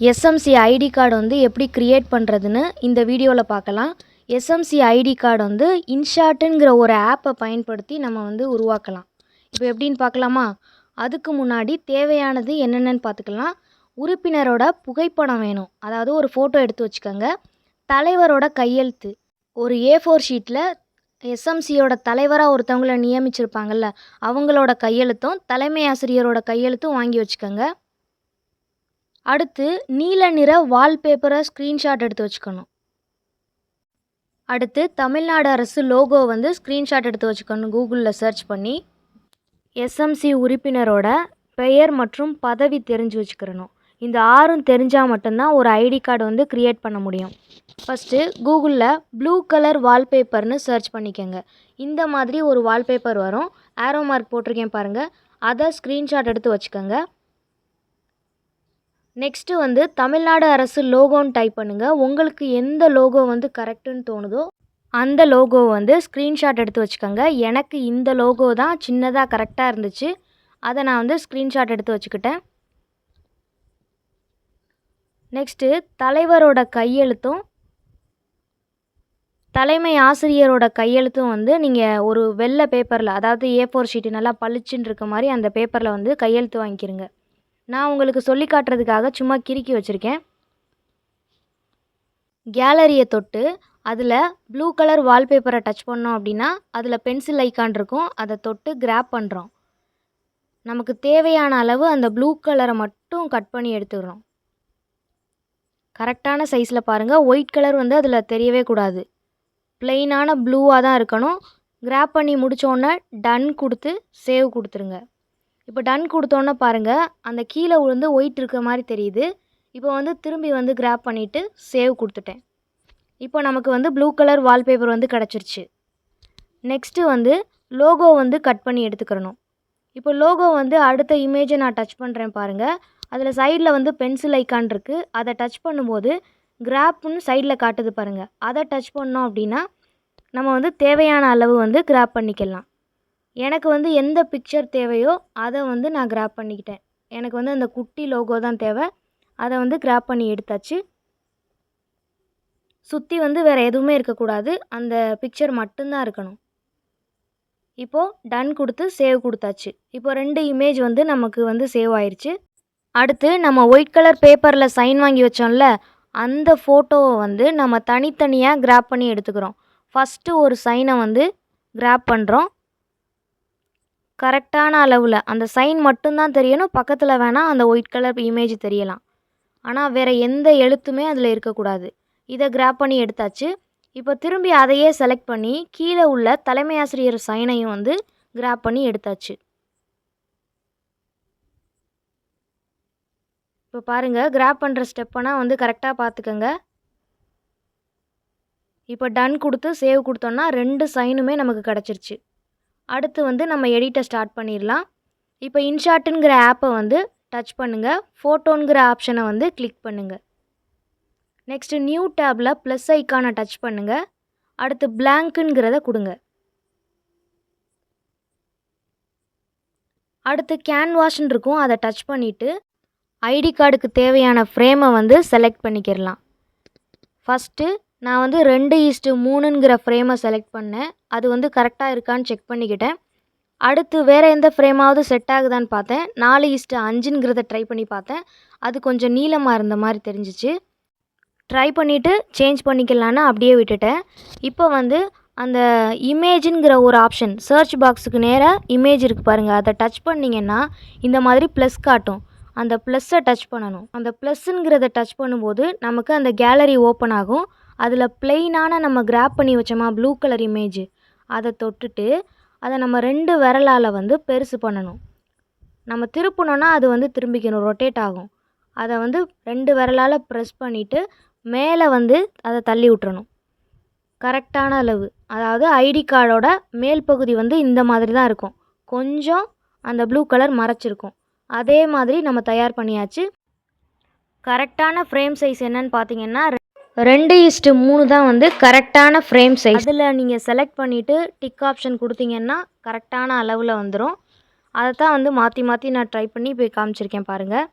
SMC ID card வந்து எப்படி create பண்ணுறதுன்னு இந்த வீடியோவில் பார்க்கலாம். எஸ்எம்சி ஐடி கார்டு வந்து இன்ஷாட்டுங்கிற ஒரு ஆப்பை பயன்படுத்தி நம்ம வந்து உருவாக்கலாம். இப்போ எப்படின்னு பார்க்கலாமா? அதுக்கு முன்னாடி தேவையானது என்னென்னு பார்த்துக்கலாம். உறுப்பினரோட புகைப்படம் வேணும். அதாவது ஒரு ஃபோட்டோ எடுத்து வச்சுக்கோங்க. தலைவரோட கையெழுத்து. ஒரு ஏ ஃபோர் ஷீட்டில் எஸ்எம்சியோட தலைவராக ஒருத்தவங்கள நியமிச்சிருப்பாங்கல்ல அவங்களோட கையெழுத்தும் தலைமை ஆசிரியரோட கையெழுத்தும் வாங்கி வச்சுக்கோங்க. அடுத்து நீல நிற வால்பேப்பரை ஸ்க்ரீன்ஷாட் எடுத்து வச்சுக்கணும். அடுத்து தமிழ்நாடு அரசு லோகோ வந்து ஸ்க்ரீன்ஷாட் எடுத்து வச்சுக்கணும் கூகுளில் சர்ச் பண்ணி எஸ்எம்சி உறுப்பினரோட பெயர் மற்றும் பதவி தெரிஞ்சு வச்சுக்கிறணும். இந்த ஆறும் தெரிஞ்சால் மட்டும்தான் ஒரு ஐடி கார்டு வந்து க்ரியேட் பண்ண முடியும். ஃபஸ்ட்டு கூகுளில் ப்ளூ கலர் வால்பேப்பர்னு சர்ச் பண்ணிக்கோங்க. இந்த மாதிரி ஒரு வால்பேப்பர் வரும். ஆரோ மார்க் போட்டிருக்கேன் பாருங்கள் அதை ஸ்க்ரீன்ஷாட் எடுத்து வச்சுக்கோங்க. நெக்ஸ்ட்டு வந்து தமிழ்நாடு அரசு லோகோன்னு டைப் பண்ணுங்கள் உங்களுக்கு எந்த லோகோ வந்து கரெக்டுன்னு தோணுதோ அந்த லோகோ வந்து ஸ்க்ரீன்ஷாட் எடுத்து வச்சுக்கோங்க. எனக்கு இந்த லோகோ தான் சின்னதாக கரெக்டாக இருந்துச்சு. அதை நான் வந்து ஸ்க்ரீன்ஷாட் எடுத்து வச்சுக்கிட்டேன். நெக்ஸ்ட்டு தலைவரோட கையெழுத்தும் தலைமை ஆசிரியரோட கையெழுத்தும் வந்து நீங்கள் ஒரு வெள்ளை பேப்பரில் அதாவது ஏ ஃபோர் ஷீட்டு நல்லா பளிச்சுன்னு இருக்க மாதிரி அந்த பேப்பரில் வந்து கையெழுத்து வாங்கிக்கிறங்க நான் உங்களுக்கு சொல்லி காட்டுறதுக்காக சும்மா கிறுக்கி வச்சுருக்கேன். கேலரியை தொட்டு அதில் ப்ளூ கலர் வால்பேப்பரை டச் பண்ணோம் அப்படின்னா அதில் பென்சில் ஐக்கான் இருக்கும். அதை தொட்டு கிராப் பண்ணுறோம் நமக்கு தேவையான அளவு அந்த ப்ளூ கலரை மட்டும் கட் பண்ணி எடுத்துக்கிறோம் கரெக்டான சைஸில் பாருங்கள் ஒயிட் கலர் வந்து அதில் தெரியவே கூடாது. ப்ளெயினான ப்ளூவாக தான் இருக்கணும். கிராப் பண்ணி முடித்தோன்னே டன் கொடுத்து சேவ் கொடுத்துருங்க. இப்போ டன் கொடுத்தோன்னே பாருங்கள் அந்த கீழே விழுந்து ஒயிட் இருக்கிற மாதிரி தெரியுது. இப்போ வந்து திரும்பி வந்து கிராப் பண்ணிவிட்டு சேவ் கொடுத்துட்டேன். இப்போ நமக்கு வந்து ப்ளூ கலர் வால்பேப்பர் வந்து கிடச்சிருச்சு. நெக்ஸ்ட்டு வந்து லோகோ வந்து கட் பண்ணி எடுத்துக்கிறணும் இப்போ லோகோ வந்து அடுத்த இமேஜை நான் டச் பண்ணுறேன் பாருங்கள் அதில் சைடில் வந்து பென்சில் ஐக்கான் இருக்குது அதை டச் பண்ணும்போது கிராப்னு சைடில் காட்டுது பாருங்கள் அதை டச் பண்ணோம் அப்படின்னா நம்ம வந்து தேவையான அளவு வந்து கிராப் பண்ணிக்கலாம். எனக்கு வந்து எந்த பிக்சர் தேவையோ அதை வந்து நான் கிராப் பண்ணிக்கிட்டேன். எனக்கு வந்து அந்த குட்டி லோகோ தான் தேவை. அதை வந்து கிராப் பண்ணி எடுத்தாச்சு. சுற்றி வந்து வேறு எதுவுமே இருக்கக்கூடாது. அந்த பிக்சர் மட்டும்தான் இருக்கணும். இப்போது டன் கொடுத்து சேவ் கொடுத்தாச்சு. இப்போ ரெண்டு இமேஜ் வந்து நமக்கு வந்து சேவ் ஆயிடுச்சு அடுத்து நம்ம ஒயிட் கலர் பேப்பரில் சைன் வாங்கி வச்சோம்ல அந்த ஃபோட்டோவை வந்து நம்ம தனித்தனியாக கிராப் பண்ணி எடுத்துக்கிறோம். ஃபஸ்ட்டு ஒரு சைனை வந்து கிராப் பண்ணுறோம் கரெக்டான அளவில். அந்த சைன் மட்டும்தான் தெரியணும். பக்கத்தில் வேணால் அந்த ஒயிட் கலர் இமேஜ் தெரியலாம். ஆனால் வேறு எந்த எழுத்துமே அதில் இருக்கக்கூடாது. இதை கிராப் பண்ணி எடுத்தாச்சு. இப்போ திரும்பி அதையே செலக்ட் பண்ணி கீழே உள்ள தலைமை ஆசிரியர் சைனையும் வந்து கிராப் பண்ணி எடுத்தாச்சு. இப்போ பாருங்கள் கிராப் பண்ணுற ஸ்டெப்பெல்லாம் வந்து கரெக்டாக பார்த்துக்கோங்க. இப்போ டன் கொடுத்து சேவ் கொடுத்தோன்னா ரெண்டு சைனுமே நமக்கு கிடச்சிருச்சு. அடுத்து வந்து நம்ம எடிட்டை ஸ்டார்ட் பண்ணிடலாம். இப்போ இன்ஷாட்டுங்கிற ஆப்பை வந்து டச் பண்ணுங்கள் ஃபோட்டோங்கிற ஆப்ஷனை வந்து கிளிக் பண்ணுங்கள் நெக்ஸ்ட்டு நியூ டேப்பில் ப்ளஸ் ஐக்கானை டச் பண்ணுங்கள் அடுத்து பிளாங்க்குங்கிறத கொடுங்க. அடுத்து கேன்வாஷ்னு இருக்கும். அதை டச் பண்ணிவிட்டு ஐடி கார்டுக்கு தேவையான ஃப்ரேமை வந்து செலக்ட் பண்ணிக்கிடலாம். ஃபஸ்ட்டு நான் வந்து ரெண்டு ஈஸ்ட்டு மூணுங்கிற ஃப்ரேமை செலக்ட் பண்ணேன். அது வந்து கரெக்டாக இருக்கான்னு செக் பண்ணிக்கிட்டேன். அடுத்து வேறு எந்த ஃப்ரேமாவது செட் ஆகுதான்னு பார்த்தேன். நாலு ஈஸ்ட்டு அஞ்சுங்கிறத ட்ரை பண்ணி பார்த்தேன். அது கொஞ்சம் நீளமாக இருந்த மாதிரி தெரிஞ்சிச்சு. ட்ரை பண்ணிவிட்டு சேஞ்ச் பண்ணிக்கலான்னு அப்படியே விட்டுட்டேன். இப்போ வந்து அந்த இமேஜுங்கிற ஒரு ஆப்ஷன் சர்ச் பாக்ஸுக்கு நேராக இமேஜ் இருக்குது பாருங்கள் அதை டச் பண்ணிங்கன்னா இந்த மாதிரி ப்ளஸ் காட்டும். அந்த ப்ளஸ்ஸை டச் பண்ணணும். அந்த ப்ளஸ்ஸுங்கிறத டச் பண்ணும்போது நமக்கு அந்த கேலரி ஓப்பன் ஆகும். அதில் பிளெயினான நம்ம கிராப் பண்ணி வச்சோமா ப்ளூ கலர் இமேஜ் அதை தொட்டுட்டு அதை நம்ம ரெண்டு விரலால் வந்து பெருசு பண்ணணும். நம்ம திருப்பினோன்னா அது வந்து திரும்பிக்கணும் ரொட்டேட் ஆகும். அதை வந்து ரெண்டு விரலால் ப்ரெஸ் பண்ணிவிட்டு மேலே வந்து அதை தள்ளி விட்டுறணும். கரெக்டான அளவு. அதாவது ஐடி கார்டோட மேல் பகுதி வந்து இந்த மாதிரி தான் இருக்கும். கொஞ்சம் அந்த ப்ளூ கலர் மறைச்சிருக்கும். அதே மாதிரி நம்ம தயார் பண்ணியாச்சு. கரெக்டான ஃப்ரேம் சைஸ் என்னன்னு பார்த்தீங்கன்னா ரெண்டு இஸ்ட்டு மூணு தான் வந்து கரெக்டான ஃப்ரேம் சைஸ் அதில் நீங்கள் செலக்ட் பண்ணிவிட்டு டிக் ஆப்ஷன் கொடுத்தீங்கன்னா கரெக்டான அளவில் வந்துடும் அதை தான் வந்து மாற்றி மாற்றி நான் ட்ரை பண்ணி போய் காமிச்சிருக்கேன் பாருங்கள்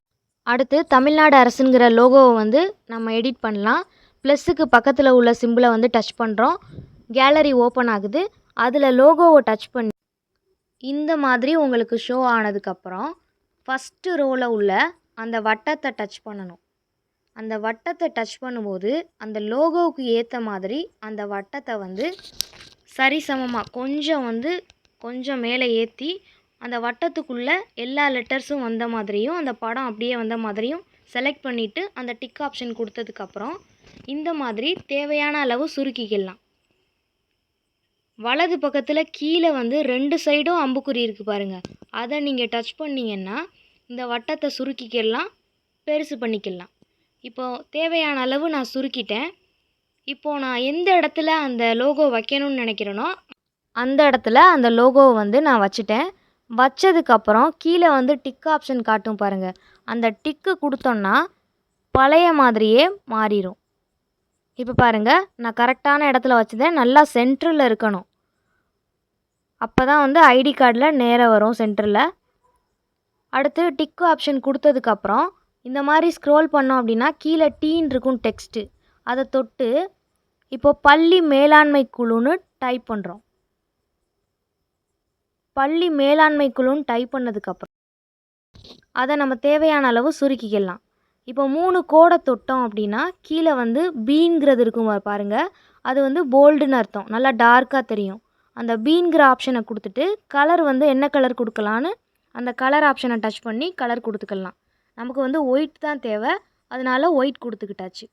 அடுத்து தமிழ்நாடு அரசுங்கிற லோகோவை வந்து நம்ம எடிட் பண்ணலாம். ப்ளஸ்ஸுக்கு பக்கத்தில் உள்ள சிம்பிளை வந்து டச் பண்ணுறோம் கேலரி ஓப்பன் ஆகுது. அதில் லோகோவை டச் பண்ணி இந்த மாதிரி உங்களுக்கு ஷோ ஆனதுக்கப்புறம் ஃபஸ்ட்டு ரோவில் உள்ள அந்த வட்டத்தை டச் பண்ணணும். அந்த வட்டத்தை டச் பண்ணும்போது அந்த லோகோவுக்கு ஏற்ற மாதிரி அந்த வட்டத்தை வந்து சரிசமமாக கொஞ்சம் வந்து கொஞ்சம் மேலே ஏற்றி அந்த வட்டத்துக்குள்ளே எல்லா லெட்டர்ஸும் வந்த மாதிரியும் அந்த படம் அப்படியே வந்த மாதிரியும் செலக்ட் பண்ணிவிட்டு அந்த டிக் ஆப்ஷன் கொடுத்ததுக்கப்புறம் இந்த மாதிரி தேவையான அளவு சுருக்கிக்கலாம். வலது பக்கத்தில் கீழே வந்து ரெண்டு சைடும் அம்புக்குறி இருக்குது பாருங்கள் அதை நீங்கள் டச் பண்ணிங்கன்னா இந்த வட்டத்தை சுருக்கிக்கலாம் பெருசு பண்ணிக்கலாம். இப்போது தேவையான அளவு நான் சுருக்கிட்டேன். இப்போது நான் எந்த இடத்துல அந்த லோகோ வைக்கணும்னு நினைக்கிறேனோ அந்த இடத்துல அந்த லோகோவை வந்து நான் வச்சுட்டேன். வச்சதுக்கப்புறம் கீழே வந்து டிக் ஆப்ஷன் காட்டும் பாருங்கள் அந்த டிக்கு கொடுத்தோன்னா பழைய மாதிரியே மாறிடும் இப்போ பாருங்கள் நான் கரெக்டான இடத்துல வச்சுதேன். நல்லா சென்டரில் இருக்கணும். அப்போ தான் வந்து ஐடி கார்டில் நேராக வரும் சென்டரில் அடுத்து டிக் ஆப்ஷன் கொடுத்ததுக்கப்புறம் இந்த மாதிரி ஸ்க்ரோல் பண்ணோம் அப்படின்னா கீழே டீன் இருக்கும் டெக்ஸ்ட்டு அதை தொட்டு இப்போ பள்ளி மேலாண்மை குழுன்னு டைப் பண்ணுறோம் பள்ளி மேலாண்மை குழுன்னு டைப் பண்ணதுக்கப்புறம் அதை நம்ம தேவையான அளவு சுருக்கிக்கலாம். இப்போ மூணு கோடை தொட்டோம் அப்படின்னா கீழே வந்து பீன்கிறது இருக்கும் பாருங்கள் பாருங்க. அது வந்து போல்டுன்னு அர்த்தம். நல்லா டார்க்காக தெரியும். அந்த பீன்கிற ஆப்ஷனை கொடுத்துட்டு கலர் வந்து என்ன கலர் கொடுக்கலான்னு அந்த கலர் ஆப்ஷனை டச் பண்ணி கலர் கொடுத்துக்கலாம். நமக்கு வந்து ஒயிட் தான் தேவை. அதனால ஒயிட் கொடுத்துக்கிட்டாச்சு.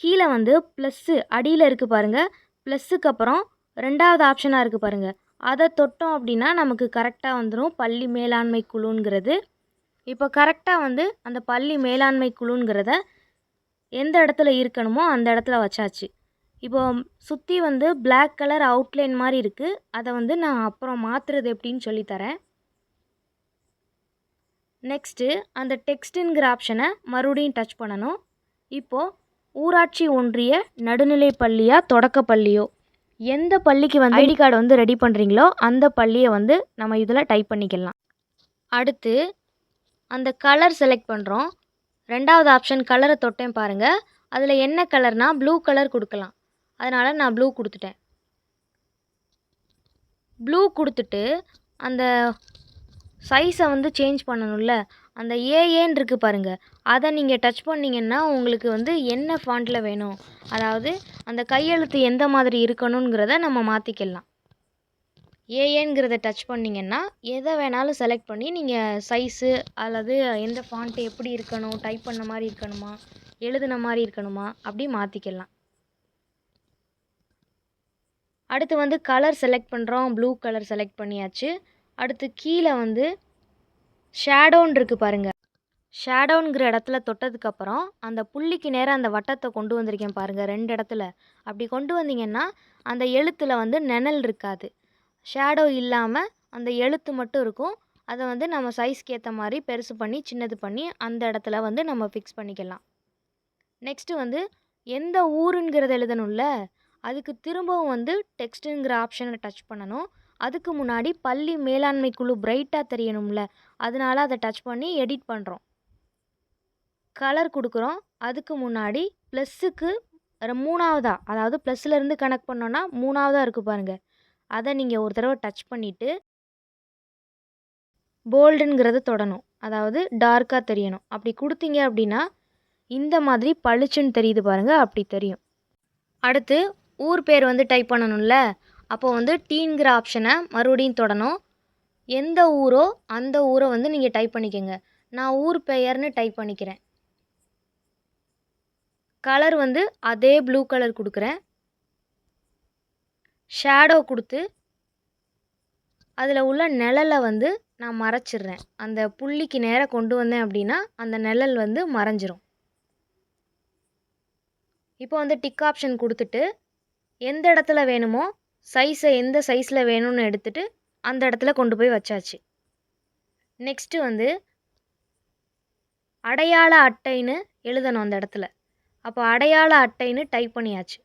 கீழே வந்து ப்ளஸ்ஸு அடியில் இருக்குது பாருங்கள் ப்ளஸ்ஸுக்கு அப்புறம் ரெண்டாவது ஆப்ஷனாக இருக்குது பாருங்கள் அதை தொட்டோம் அப்படின்னா நமக்கு கரெக்டாக வந்துடும் பள்ளி மேலாண்மை குழுங்கிறது. இப்போ கரெக்டாக வந்து அந்த பள்ளி மேலாண்மை குழுங்கிறத எந்த இடத்துல இருக்கணுமோ அந்த இடத்துல வச்சாச்சு. இப்போ சுற்றி வந்து பிளாக் கலர் அவுட்லைன் மாதிரி இருக்குது அதை வந்து நான் அப்புறம் மாற்றுறது எப்படின்னு சொல்லித்தரேன். நெக்ஸ்ட்டு அந்த டெக்ஸ்ட்டுங்கிற ஆப்ஷனை மறுபடியும் டச் பண்ணணும். இப்போது ஊராட்சி ஒன்றிய நடுநிலைப் பள்ளியா தொடக்கப் பள்ளியோ? எந்த பள்ளிக்கு வந்து ஐடி கார்டு வந்து ரெடி பண்ணுறீங்களோ அந்த பள்ளியை வந்து நம்ம இதில் டைப் பண்ணிக்கலாம். அடுத்து அந்த கலர் செலக்ட் பண்ணுறோம் ரெண்டாவது ஆப்ஷன் கலரை தொட்டேன் பாருங்கள் அதில் என்ன கலர்னால் ப்ளூ கலர் கொடுக்கலாம். அதனால் நான் ப்ளூ கொடுத்துட்டேன். ப்ளூ கொடுத்துட்டு அந்த சைஸை வந்து சேஞ்ச் பண்ணணும்ல? அந்த ஏஏன்னு இருக்குது பாருங்கள் அதை நீங்கள் டச் பண்ணிங்கன்னா உங்களுக்கு வந்து என்ன ஃபாண்ட்டில் வேணும்? அதாவது அந்த கையெழுத்து எந்த மாதிரி இருக்கணுங்கிறத நம்ம மாற்றிக்கலாம் ஏஏங்கிறத டச் பண்ணிங்கன்னா எதை வேணாலும் செலக்ட் பண்ணி நீங்கள் சைஸு அல்லது எந்த ஃபாண்ட்டு எப்படி இருக்கணும் டைப் பண்ண மாதிரி இருக்கணுமா எழுதுன மாதிரி இருக்கணுமா அப்படி மாற்றிக்கலாம் அடுத்து வந்து கலர் செலக்ட் பண்ணுறோம் ப்ளூ கலர் செலக்ட் பண்ணியாச்சு. அடுத்து கீழே வந்து ஷேடோன் இருக்குது பாருங்கள் ஷேடோங்கிற இடத்துல தொட்டதுக்கப்புறம் அந்த புள்ளிக்கு நேராக அந்த வட்டத்தை கொண்டு வந்திருக்கேன் பாருங்கள் ரெண்டு இடத்துல. அப்படி கொண்டு வந்தீங்கன்னா அந்த எழுத்தில் வந்து நிழல் இருக்காது. ஷேடோ இல்லாமல் அந்த எழுத்து மட்டும் இருக்கும். அதை வந்து நம்ம சைஸ்க்கு ஏற்ற மாதிரி பெருசு பண்ணி சின்னது பண்ணி அந்த இடத்துல வந்து நம்ம ஃபிக்ஸ் பண்ணிக்கலாம். நெக்ஸ்ட்டு வந்து எந்த ஊருங்கிறத எழுதணும்ல? அதுக்கு திரும்பவும் வந்து டெக்ஸ்ட்டுங்கிற ஆப்ஷனை டச் பண்ணணும். அதுக்கு முன்னாடி பள்ளி மேலாண்மை குழு பிரைட்டாக தெரியணும்ல. அதனால அதை டச் பண்ணி எடிட் பண்ணுறோம் கலர் கொடுக்குறோம். அதுக்கு முன்னாடி ப்ளஸ்ஸுக்கு மூணாவதா? அதாவது ப்ளஸ்லேருந்து கனெக்ட் பண்ணோன்னா மூணாவதாக இருக்குது பாருங்கள் அதை நீங்கள் ஒரு தடவை டச் பண்ணிவிட்டு போல்டுங்கிறத தொடணும். அதாவது டார்க்காக தெரியணும். அப்படி கொடுத்தீங்க அப்படின்னா இந்த மாதிரி பளிச்சுன்னு தெரியுது பாருங்கள் அப்படி தெரியும். அடுத்து ஊர் பேர் வந்து டைப் பண்ணணும்ல. அப்போ வந்து டீங்கிற ஆப்ஷனை மறுபடியும் தொடணும். எந்த ஊரோ அந்த ஊரை வந்து நீங்கள் டைப் பண்ணிக்கோங்க. நான் ஊர் பெயர்னு டைப் பண்ணிக்கிறேன். கலர் வந்து அதே ப்ளூ கலர் கொடுக்குறேன். ஷேடோ கொடுத்து அதில் உள்ள நிழலை வந்து நான் மறைச்சிடுறேன். அந்த புள்ளிக்கு நேராக கொண்டு வந்தேன் அப்படின்னா அந்த நிழல் வந்து மறைஞ்சிரும். இப்போ வந்து டிக் ஆப்ஷன் கொடுத்துட்டு எந்த இடத்துல வேணுமோ சைஸை எந்த சைஸில் வேணும்னு எடுத்துகிட்டு அந்த இடத்துல கொண்டு போய் வச்சாச்சு. நெக்ஸ்ட்டு வந்து அடையாள அட்டைன்னு எழுதணும் அந்த இடத்துல. அப்போ அடையாள அட்டைன்னு டைப் பண்ணியாச்சு.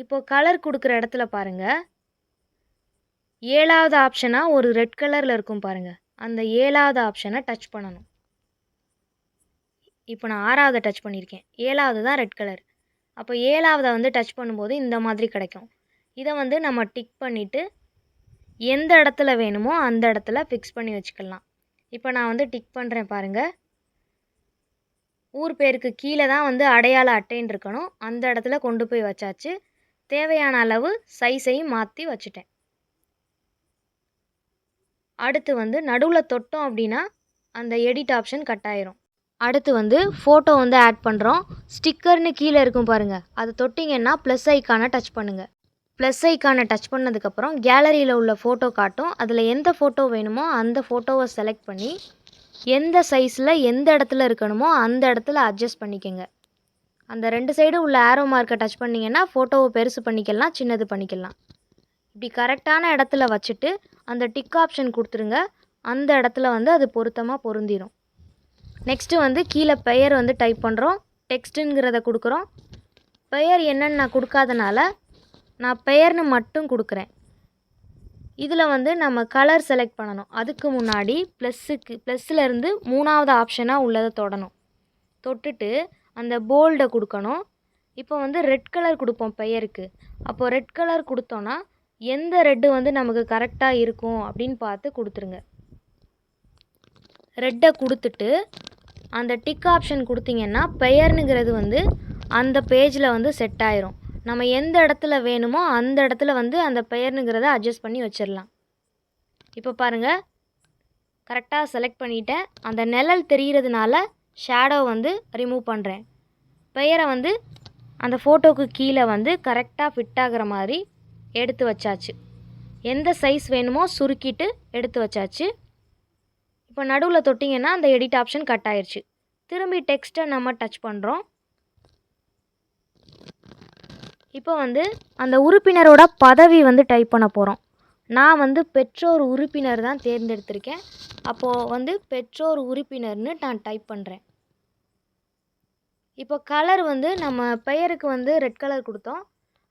இப்போது கலர் கொடுக்குற இடத்துல பாருங்கள் ஏழாவது ஆப்ஷனாக ஒரு ரெட் கலரில் இருக்கும் பாருங்கள் அந்த ஏழாவது ஆப்ஷனை டச் பண்ணணும். இப்போ நான் ஆறாவதை டச் பண்ணியிருக்கேன். ஏழாவது தான் ரெட் கலர் அப்போ ஏழாவதை வந்து டச் பண்ணும்போது இந்த மாதிரி கிடைக்கும். இதை வந்து நம்ம டிக் பண்ணிவிட்டு எந்த இடத்துல வேணுமோ அந்த இடத்துல ஃபிக்ஸ் பண்ணி வச்சுக்கலாம். இப்போ நான் வந்து டிக் பண்ணுறேன் பாருங்கள் ஊர் பேருக்கு கீழே தான் வந்து அடையாள அட்டைன்னு இருக்கணும். அந்த இடத்துல கொண்டு போய் வச்சாச்சு. தேவையான அளவு சைஸையும் மாற்றி வச்சுட்டேன். அடுத்து வந்து நடுவில் தொட்டோம் அப்படின்னா அந்த எடிட் ஆப்ஷன் கட் ஆயிரும். அடுத்து வந்து ஃபோட்டோ வந்து ஆட் பண்ணுறோம் ஸ்டிக்கர்னு கீழே இருக்கும் பாருங்கள் அதை தொட்டிங்கன்னா ப்ளஸ் ஐக்கானை டச் பண்ணுங்கள் ப்ளஸ் ஐக்கானை டச் பண்ணதுக்கப்புறம் கேலரியில் உள்ள ஃபோட்டோ காட்டும். அதில் எந்த ஃபோட்டோ வேணுமோ அந்த ஃபோட்டோவை செலக்ட் பண்ணி எந்த சைஸில் எந்த இடத்துல இருக்கணுமோ அந்த இடத்துல அட்ஜஸ்ட் பண்ணிக்கோங்க. அந்த ரெண்டு சைடும் உள்ள ஆரோ மார்க்கை டச் பண்ணிங்கன்னா ஃபோட்டோவை பெருசு பண்ணிக்கலாம் சின்னது பண்ணிக்கலாம். இப்படி கரெக்டான இடத்துல வச்சுட்டு அந்த டிக் ஆப்ஷன் கொடுத்துருங்க. அந்த இடத்துல வந்து அது பொருத்தமாக பொருந்திடும் நெக்ஸ்ட்டு வந்து கீழே பெயர் வந்து டைப் பண்ணுறோம் டெக்ஸ்ட்டுங்கிறத கொடுக்குறோம். பெயர் என்னன்னு நான் கொடுக்காதனால நான் பெயர்னு மட்டும் கொடுக்குறேன். இதில் வந்து நம்ம கலர் செலக்ட் பண்ணணும். அதுக்கு முன்னாடி ப்ளஸ்ஸுக்கு ப்ளஸ்ஸிலேருந்து மூணாவது ஆப்ஷனாக உள்ளதை தொடணும். தொட்டுட்டு அந்த போல்டை கொடுக்கணும். இப்போ வந்து ரெட் கலர் கொடுப்போம் பெயருக்கு. அப்போது ரெட் கலர் கொடுத்தோன்னா எந்த ரெட்டு வந்து நமக்கு கரெக்டாக இருக்கும் அப்படின்னு பார்த்து கொடுத்துருங்க. ரெட்டை கொடுத்துட்டு அந்த டிக் ஆப்ஷன் கொடுத்தீங்கன்னா பெயர்னுங்கிறது வந்து அந்த பேஜில் வந்து செட் ஆயிரும். நம்ம எந்த இடத்துல வேணுமோ அந்த இடத்துல வந்து அந்த பெயர்னுங்கிறத அட்ஜஸ்ட் பண்ணி வச்சிடலாம் இப்போ பாருங்கள் கரெக்டாக செலக்ட் பண்ணிட்டேன். அந்த நிழல் தெரிகிறதுனால ஷேடோ வந்து ரிமூவ் பண்ணுறேன் பெயரை வந்து அந்த ஃபோட்டோக்கு கீழே வந்து கரெக்டாக ஃபிட் ஆகிற மாதிரி எடுத்து வச்சாச்சு. எந்த சைஸ் வேணுமோ சுருக்கிட்டு எடுத்து வச்சாச்சு. இப்போ நடுவில் தொட்டிங்கன்னா அந்த எடிட் ஆப்ஷன் கட் ஆயிடுச்சு திரும்பி டெக்ஸ்ட்டை நம்ம டச் பண்ணுறோம் இப்போ வந்து அந்த உறுப்பினரோட பதவி வந்து டைப் பண்ண போகிறோம் நான் வந்து பெற்றோர் உறுப்பினர் தான் தேர்ந்தெடுத்திருக்கேன். அப்போது வந்து பெற்றோர் உறுப்பினர்னு நான் டைப் பண்ணுறேன் இப்போ கலர் வந்து நம்ம பெயருக்கு வந்து ரெட் கலர் கொடுத்தோம்.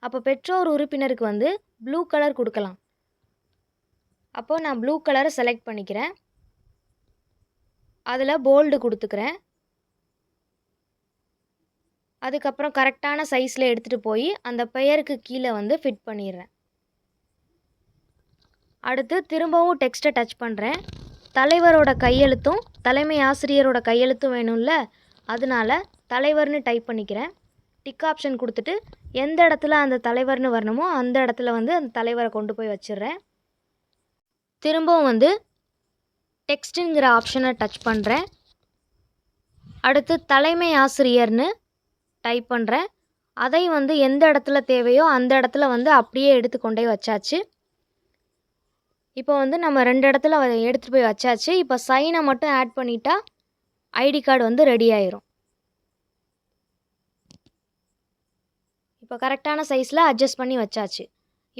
அப்போ பெற்றோர் உறுப்பினருக்கு வந்து ப்ளூ கலர் கொடுக்கலாம். அப்போது நான் ப்ளூ கலரை செலக்ட் பண்ணிக்கிறேன். அதில் போல்டு கொடுத்துக்கிறேன். அதுக்கப்புறம் கரெக்டான சைஸில் எடுத்துகிட்டு போய் அந்த பெயருக்கு கீழே வந்து ஃபிட் பண்ணிடுறேன். அடுத்து திரும்பவும் டெக்ஸ்ட்டை டச் பண்ணுறேன் தலைவரோட கையெழுத்தும் தலைமை ஆசிரியரோட கையெழுத்தும் வேணும்ல அதனால தலைவர்னு டைப் பண்ணிக்கிறேன். டிக் ஆப்ஷன் கொடுத்துட்டு எந்த இடத்துல அந்த தலைவர்னு வரணுமோ அந்த இடத்துல வந்து அந்த தலைவரை கொண்டு போய் வச்சிடுறேன். திரும்பவும் வந்து டெக்ஸ்ட்டுங்கிற ஆப்ஷனை டச் பண்ணுறேன் அடுத்து தலைமை ஆசிரியர்னு டைப் பண்ணுறேன் அதை வந்து எந்த இடத்துல தேவையோ அந்த இடத்துல வந்து அப்படியே எடுத்து கொண்டே வச்சாச்சு. இப்போ வந்து நம்ம ரெண்டு இடத்துல எடுத்துகிட்டு போய் வச்சாச்சு. இப்போ சைனை மட்டும் ஆட் பண்ணிட்டா ஐடி கார்டு வந்து ரெடி ஆயிரும். இப்போ கரெக்டான சைஸில் அட்ஜஸ்ட் பண்ணி வச்சாச்சு.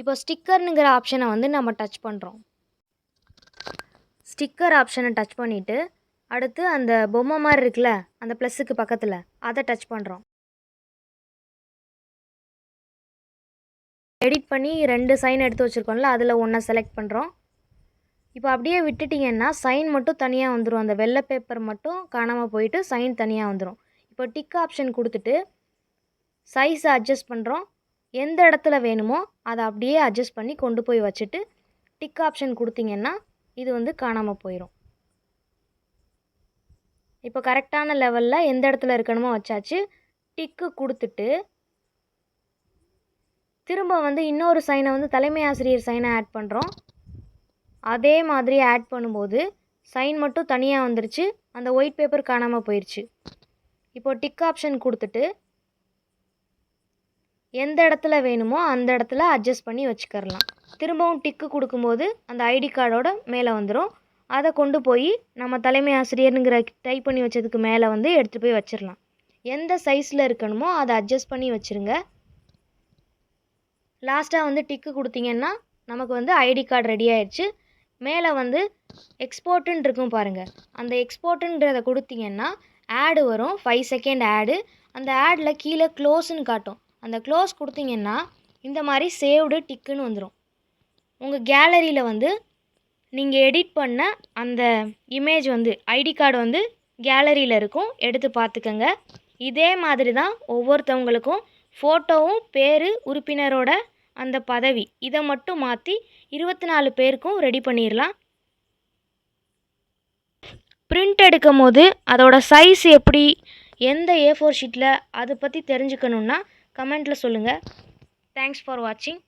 இப்போ ஸ்டிக்கர்னுங்கிற ஆப்ஷனை வந்து நம்ம டச் பண்ணுறோம் ஸ்டிக்கர் ஆப்ஷனை டச் பண்ணிவிட்டு அடுத்து அந்த பொம்மை மாதிரி இருக்குல்ல அந்த ப்ளஸ்ஸுக்கு பக்கத்தில் அதை டச் பண்ணுறோம் எடிட் பண்ணி ரெண்டு சைன் எடுத்து வச்சுருக்கோம்ல அதில் ஒன்றை செலக்ட் பண்ணுறோம் இப்போ அப்படியே விட்டுட்டிங்கன்னா சைன் மட்டும் தனியாக வந்துடும் அந்த வெள்ளை பேப்பர் மட்டும் காணாமல் போயிட்டு சைன் தனியாக வந்துடும் இப்போ டிக் ஆப்ஷன் கொடுத்துட்டு சைஸை அட்ஜஸ்ட் பண்ணுறோம் எந்த இடத்துல வேணுமோ அதை அப்படியே அட்ஜஸ்ட் பண்ணி கொண்டு போய் வச்சுட்டு டிக் ஆப்ஷன் கொடுத்தீங்கன்னா இது வந்து காணாமல் போயிடும் இப்போ கரெக்டான லெவலில் எந்த இடத்துல இருக்கணுமோ வச்சாச்சு டிக்கு கொடுத்துட்டு திரும்ப வந்து இன்னொரு சைனை வந்து தலைமை ஆசிரியர் சைனை ஆட் பண்ணுறோம் அதே மாதிரி ஆட் பண்ணும்போது சைன் மட்டும் தனியாக வந்துருச்சு. அந்த ஒயிட் பேப்பர் காணாமல் போயிடுச்சு இப்போ டிக் ஆப்ஷன் கொடுத்துட்டு எந்த இடத்துல வேணுமோ அந்த இடத்துல அட்ஜஸ்ட் பண்ணி வச்சுக்கரலாம் திரும்பவும் டிக்கு கொடுக்கும்போது அந்த ஐடி கார்டோட மேலே வந்துடும் அதை கொண்டு போய் நம்ம தலைமை ஆசிரியருங்கிற டைப் பண்ணி வச்சதுக்கு மேலே வந்து எடுத்துகிட்டு போய் வச்சிடலாம் எந்த சைஸில் இருக்கணுமோ அதை அட்ஜஸ்ட் பண்ணி வச்சுருங்க. லாஸ்ட்டாக வந்து டிக்கு கொடுத்தீங்கன்னா நமக்கு வந்து ஐடி கார்டு ரெடி ஆயிடுச்சு. மேலே வந்து எக்ஸ்போர்ட்டுன்னு இருக்கும் பாருங்கள் அந்த எக்ஸ்போர்ட்டுன்றதை கொடுத்தீங்கன்னா ஆடு வரும். ஃபைவ் செகண்ட் ஆடு அந்த ஆடில் கீழே க்ளோஸ்ன்னு காட்டும். அந்த க்ளோஸ் கொடுத்தீங்கன்னா இந்த மாதிரி சேவ்டு டிக்குன்னு வந்துடும் உங்கள் கேலரியில் வந்து நீங்கள் எடிட் பண்ண அந்த இமேஜ் வந்து ஐடி கார்டு வந்து கேலரியில் இருக்கும். எடுத்து பார்த்துக்கங்க. இதே மாதிரி தான் ஒவ்வொருத்தவங்களுக்கும் ஃபோட்டோவும் பேர் உறுப்பினரோட அந்த பதவி. இதை மட்டும் மாற்றி இருபத்தி நாலு பேருக்கும் ரெடி பண்ணிடலாம் பிரிண்ட் எடுக்கும் போது அதோடய சைஸ் எப்படி எந்த ஏ ஃபோர் ஷீட்டில் அதை பற்றி தெரிஞ்சுக்கணுன்னா கமெண்ட்டில் சொல்லுங்கள் தேங்க்ஸ் ஃபார் வாட்சிங்